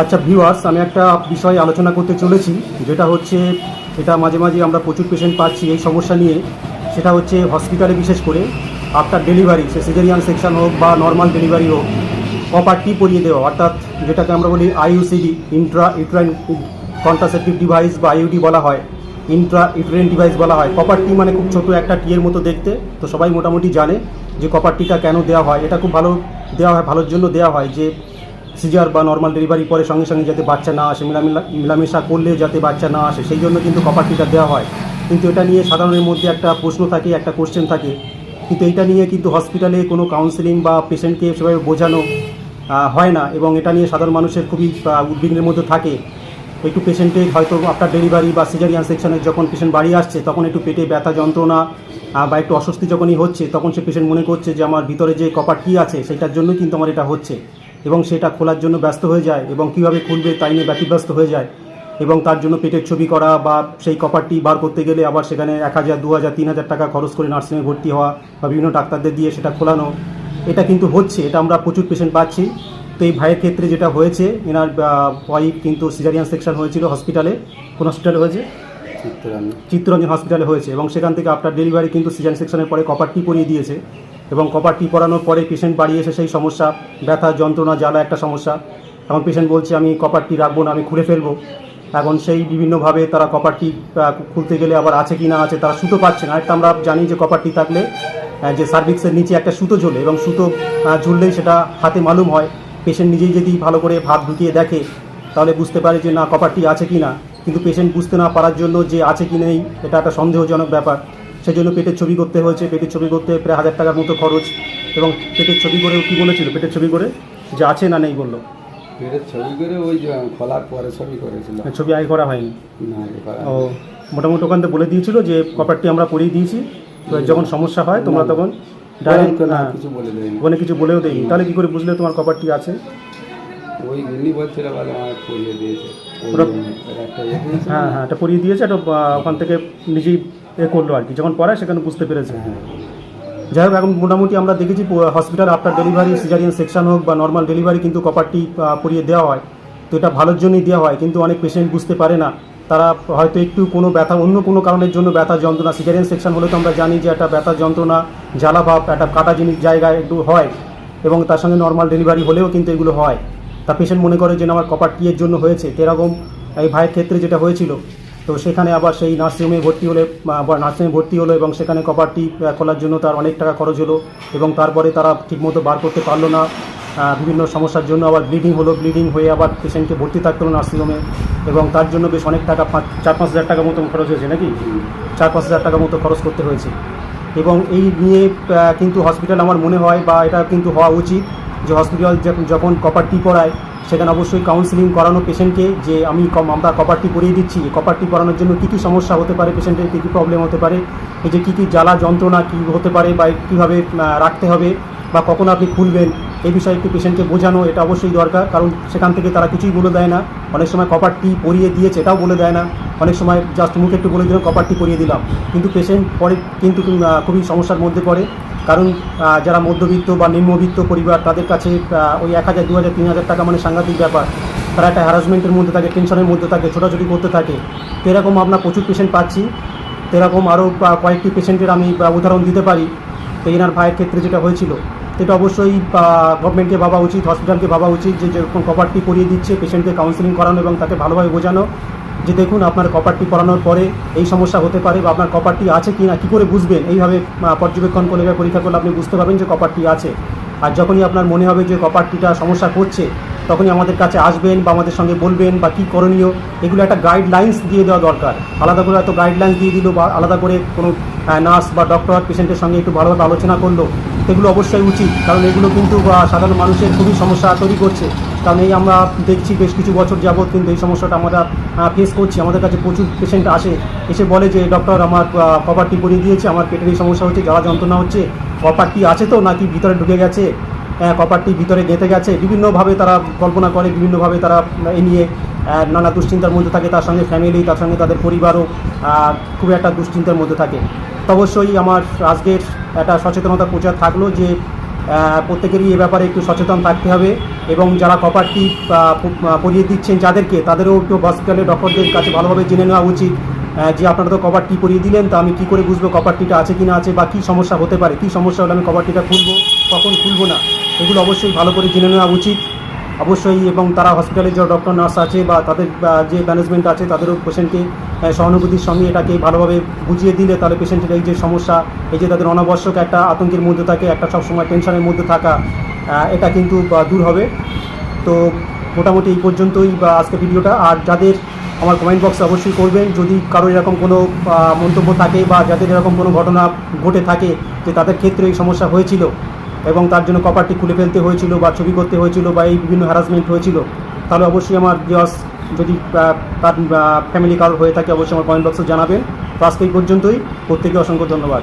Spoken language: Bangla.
আচ্ছা ভিউয়ার্স আমি একটা বিষয় আলোচনা করতে চলেছি, যেটা হচ্ছে, এটা মাঝে মাঝে আমরা প্রচুর পেশেন্ট পাচ্ছি এই সমস্যা নিয়ে, সেটা হচ্ছে হসপিটালে বিশেষ করে আফটার ডেলিভারি সে সিজারিয়ান সেকশন হোক বা নর্মাল ডেলিভারি হোক কপার টি পরিয়ে দেওয়া, অর্থাৎ যেটাকে আমরা বলি IUCD intra uterine contraceptive device বা আইইউডি বলা হয় ইন্ট্রা ইউট্রেন ডিভাইস বলা হয় কপার টি মানে খুব ছোট একটা টিয়ের মতো দেখতে, তো সবাই মোটামুটি জানে যে কপার টিটা কেন দেওয়া হয়, এটা খুব ভালো দেওয়া হয়, ভালোর জন্য দেওয়া হয় যে সিজার বা নর্মাল ডেলিভারি পরে সঙ্গে সঙ্গে যাতে বাচ্চা না আসে, মেলামেলা, মেলামেশা করলে যাতে বাচ্চা না আসে, সেই জন্য কিন্তু কপার টিটা দেওয়া হয়। কিন্তু এটা নিয়ে সাধারণের মধ্যে একটা প্রশ্ন থাকে, একটা কোশ্চেন থাকে। কিন্তু এটা নিয়ে কিন্তু হসপিটালে কোনো কাউন্সেলিং বা পেশেন্টকে সেভাবে বোঝানো হয় না এবং এটা নিয়ে সাধারণ মানুষের খুবই উদ্বিগ্নের মধ্যে থাকে। একটু পেশেন্টের হয়তো আফটার ডেলিভারি বা সিজারিয়ান সেকশনে যখন পেশেন্ট বাড়ি আসছে, তখন একটু পেটে ব্যথা যন্ত্রণা বা একটু অস্বস্তি যখনই হচ্ছে, তখন সে পেশেন্ট মনে করছে যে, আমার ভিতরে যে কপার কি আছে, সেটার জন্যই কিন্তু আমার এটা হচ্ছে। এবং সেটা খোলার জন্য ব্যস্ত হয়ে যায় এবং কীভাবে খুলবে তাই নিয়ে ব্যতিব্যস্ত হয়ে যায় এবং তার জন্য পেটের ছবি করা বা সেই কপারটি বার করতে গেলে আবার সেখানে এক হাজার দু হাজার তিন হাজার টাকা খরচ করে নার্সিংয়ে ভর্তি হওয়া বা বিভিন্ন ডাক্তারদের দিয়ে সেটা খোলানো এটা কিন্তু হচ্ছে এটা আমরা প্রচুর পেশেন্ট পাচ্ছি। তো এই ভাইয়ের ক্ষেত্রে যেটা হয়েছে এনার ওয়াইফ কিন্তু সিজারিয়ান সেকশন হয়েছিল হসপিটালে কোন হসপিটালে হয়েছে? চিত্তরঞ্জন। চিত্তরঞ্জন হসপিটালে হয়েছে এবং সেখান থেকে আফটার ডেলিভারি কিন্তু সিজারিয়ান সেকশনের পরে কপারটি পরিয়ে দিয়েছে। এবং কপার টি পরানোর পরে পেশেন্ট বাড়ি এসে সেই সমস্যা, ব্যথা, যন্ত্রণা, জ্বালা একটা সমস্যা। এখন পেশেন্ট বলছে, আমি কপার টি রাখব না, আমি খুলে ফেলব। এখন সেই বিভিন্নভাবে তারা কপার টি খুলতে গেলে আবার আছে কি না আছে, তারা সুতো পাচ্ছে না। একটা আমরা জানি যে কপার টি থাকলে যে সার্ভিক্সের নিচে একটা সুতো ঝোলে এবং সুতো ঝুললেই সেটা হাতে মালুম হয়। পেশেন্ট নিজেই যদি ভালো করে ভাত ঢুকিয়ে দেখে, তাহলে বুঝতে পারে যে না কপারটি আছে কি না। কিন্তু পেশেন্ট বুঝতে না পারার জন্য যে আছে কি নেই, এটা একটা সন্দেহজনক ব্যাপার। সেই জন্য পেটের ছবি করতে হয়েছে। পেটের ছবি করতে প্রায় হাজার টাকার মতো খরচ এবং পেটের ছবি করে কী বলেছিল? পেটের ছবি করে যে আছে না নেই বলল। পেটের ছবি করে ওই যে খোলার পরে ছবি করেছিল। ছবি আগে করা হয়নি। না ও মোটামুটি ওখান থেকে বলে দিয়েছিল যে কপারটি আমরা পরিয়ে দিয়েছি। যখন সমস্যা হয় তোমরা তখন ডাইরেক্ট না কিছু বলে দেয়নি। ওখানে কিছু বলেও দেয়নি। তাহলে কী করে বুঝলে তোমার কপারটি আছে? ওই এমনি বলছিল বলে আমার পরিয়ে দিয়েছে। হ্যাঁ হ্যাঁ এটা পরিয়ে দিয়েছে এটা ওখান থেকে নিজেই এ করল আর কি। যখন পড়ায় সেখানে বুঝতে পেরেছে। হ্যাঁ। যাই হোক এখন মোটামুটি আমরা দেখেছি hospital after delivery caesarean section হোক বা নর্মাল ডেলিভারি কিন্তু কপারটি পরিয়ে দেওয়া হয়। তো এটা ভালোর জন্যই দেওয়া হয় কিন্তু অনেক পেশেন্ট বুঝতে পারে না। তারা হয়তো একটু কোনো ব্যথা অন্য কোনো কারণের জন্য ব্যথা যন্ত্রণা সিজারিয়ান সেকশন হলে তো আমরা জানি যে একটা ব্যথা যন্ত্রণা জ্বালা ভাব একটা কাটা জিনিস জায়গায় একটু হয়। এবং তার সঙ্গে নর্মাল ডেলিভারি হলেও কিন্তু এগুলো হয়। তা পেশেন্ট মনে করে যে আমার কপার টিয়ের জন্য হয়েছে? তো এরকম এই ভাইয়ের ক্ষেত্রে যেটা হয়েছিল, তো সেখানে আবার সেই নার্সিংহোমে ভর্তি হলে নার্সিংহোমে ভর্তি হলো এবং সেখানে কপারটি খোলার জন্য তার অনেক টাকা খরচ হলো এবং তারপরে তারা ঠিকমতো বার করতে পারল না। বিভিন্ন সমস্যার জন্য আবার ব্লিডিং হলো। ব্লিডিং হয়ে আবার পেশেন্টকে ভর্তি থাকতে হলো নার্সিংহোমে এবং তার জন্য বেশ অনেক টাকা, পাঁচ, চার, পাঁচ হাজার টাকা মতো খরচ হয়েছে নাকি? চার, পাঁচ হাজার টাকা মতো খরচ করতে হয়েছে। এবং এই নিয়ে কিন্তু হসপিটাল আমার মনে হয় বা এটা কিন্তু হওয়া উচিত যে হসপিটাল যখন কপার কপারটি করায়, সেখানে অবশ্যই কাউন্সিলিং করানো পেশেন্টকে যে আমি আমরা আমরা কপারটি করিয়ে দিচ্ছি। কপারটি করানোর জন্য কী কী সমস্যা হতে পারে পেশেন্টের কী কী প্রবলেম হতে পারে? এই যে কী কী জ্বালা যন্ত্রণা কী হতে পারে বা কীভাবে রাখতে হবে? বা কখন আপনি খুলবেন, এই বিষয়ে একটু পেশেন্টকে বোঝানো এটা অবশ্যই দরকার। কারণ সেখান থেকে তারা কিছুই বলে দেয় না। অনেক সময় কপারটি পরিয়ে দিয়েছে, এটাও বলে দেয় না। অনেক সময় জাস্ট মুখে একটু বলে দিলাম কপারটি পরিয়ে দিলাম। কিন্তু পেশেন্ট পরে কিন্তু খুবই সমস্যার মধ্যে পড়ে। কারণ যারা মধ্যবিত্ত বা নিম্নবিত্ত পরিবার, তাদের কাছে ওই এক হাজার, দু হাজার, তিন হাজার টাকা মানে সাংঘাতিক ব্যাপার। তারা একটা হ্যারাসমেন্টের মধ্যে থাকে টেনশনের মধ্যে থাকে, ছোটাছুটি করতে থাকে। তো এরকম আমরা প্রচুর পেশেন্ট পাচ্ছি। তো এরকম আরও কয়েকটি পেশেন্টের আমি উদাহরণ দিতে পারি। তো এনার ভাইয়ের ক্ষেত্রে যেটা হয়েছিল এটা অবশ্যই গভর্নমেন্টকে ভাবা উচিত হসপিটালকে ভাবা উচিত যে যেরকম কপারটি করিয়ে দিচ্ছে পেশেন্টকে কাউন্সিলিং করানো এবং তাকে ভালোভাবে বোঝানো। যে দেখুন, আপনার কপারটি পড়ানোর পরে এই সমস্যা হতে পারে বা আপনার কপারটি আছে কি না কী করে বুঝবেন? এইভাবে পর্যবেক্ষণ করলে পরীক্ষা করলে আপনি বুঝতে পারবেন যে কপারটি আছে। আর যখনই আপনার মনে হবে যে কপারটিটা সমস্যা করছে, তখনই আমাদের কাছে আসবেন বা আমাদের সঙ্গে বলবেন বা কী করণীয়, এগুলো একটা গাইডলাইন্স দিয়ে দেওয়া দরকার। আলাদা করে এত গাইডলাইন্স দিয়ে দিল বা আলাদা করে কোনো নার্স বা ডক্টর পেশেন্টের সঙ্গে একটু ভালোভাবে আলোচনা করল। এগুলো অবশ্যই উচিত, কারণ এগুলো কিন্তু সাধারণ মানুষের খুবই সমস্যা তৈরি করছে। কারণ এই আমরা দেখছি বেশ কিছু বছর যাবৎ কিন্তু এই সমস্যাটা আমরা ফেস করছি। আমাদের কাছে প্রচুর পেশেন্ট আসে। এসে বলে যে ডক্টর আমার কপারটি পরিয়ে দিয়েছে, আমার পেটের এই সমস্যা হচ্ছে, জ্বালা যন্ত্রণা হচ্ছে কপারটি আছে তো নাকি ভিতরে ঢুকে গেছে? কপারটি ভিতরে গেঁথে গেছে। বিভিন্নভাবে তারা কল্পনা করে, বিভিন্নভাবে তারা এ নিয়ে নানা দুশ্চিন্তার মধ্যে থাকে, তার সঙ্গে ফ্যামিলি তার সঙ্গে তাদের পরিবারও খুব একটা দুশ্চিন্তার মধ্যে থাকে। তো অবশ্যই আমার আজকের একটা সচেতনতা প্রচার থাকল যে প্রত্যেকেরই এ ব্যাপারে একটু সচেতন থাকতে হবে এবং যারা কপারটি পরিয়ে দিচ্ছেন যাদেরকে, তাদেরও একটু হসপিটালে ডক্টরদের কাছে ভালোভাবে জেনে নেওয়া উচিত যে আপনারা তো কভারটি পরিয়ে দিলেন, তা আমি কী করে বুঝব কভারটিটা আছে কি না আছে বা কী সমস্যা হতে পারে? কী সমস্যা হলে আমি কভারটিটা খুলবো, কখন খুলবো না? এগুলো অবশ্যই ভালো করে জেনে নেওয়া উচিত। অবশ্যই এবং তারা হসপিটালে যে ডক্টর নার্স আছে বা তাদের যে ম্যানেজমেন্ট আছে, তাদেরও পেশেন্টকে সহানুভূতির সঙ্গে এটাকে ভালোভাবে বুঝিয়ে দিলে তাহলে পেশেন্টের এই যে সমস্যা, এই যে তাদের অনাবশ্যক একটা আতঙ্কের মধ্যে থাকে, একটা সবসময় টেনশনের মধ্যে থাকা এটা কিন্তু দূর হবে। তো মোটামুটি এই পর্যন্তই, বা আজকে ভিডিওটা। আর যাদের আমার কমেন্ট বক্সে অবশ্যই করবেন, যদি কারও এরকম কোনো মন্তব্য থাকে বা যাদের এরকম কোনো ঘটনা ঘটে থাকে যে তাদের ক্ষেত্রে এই সমস্যা হয়েছিল এবং তার জন্য কপারটি খুলে ফেলতে হয়েছিল বা ছবি করতে হয়েছিল বা এই বিভিন্ন হ্যারাসমেন্ট হয়েছিল, তাহলে অবশ্যই আমার জস যদি তার ফ্যামিলি কার হয়ে থাকে, অবশ্যই আমার কমেন্ট বক্সে জানাবেন। তো আজকে এই পর্যন্তই। প্রত্যেকে অসংখ্য ধন্যবাদ।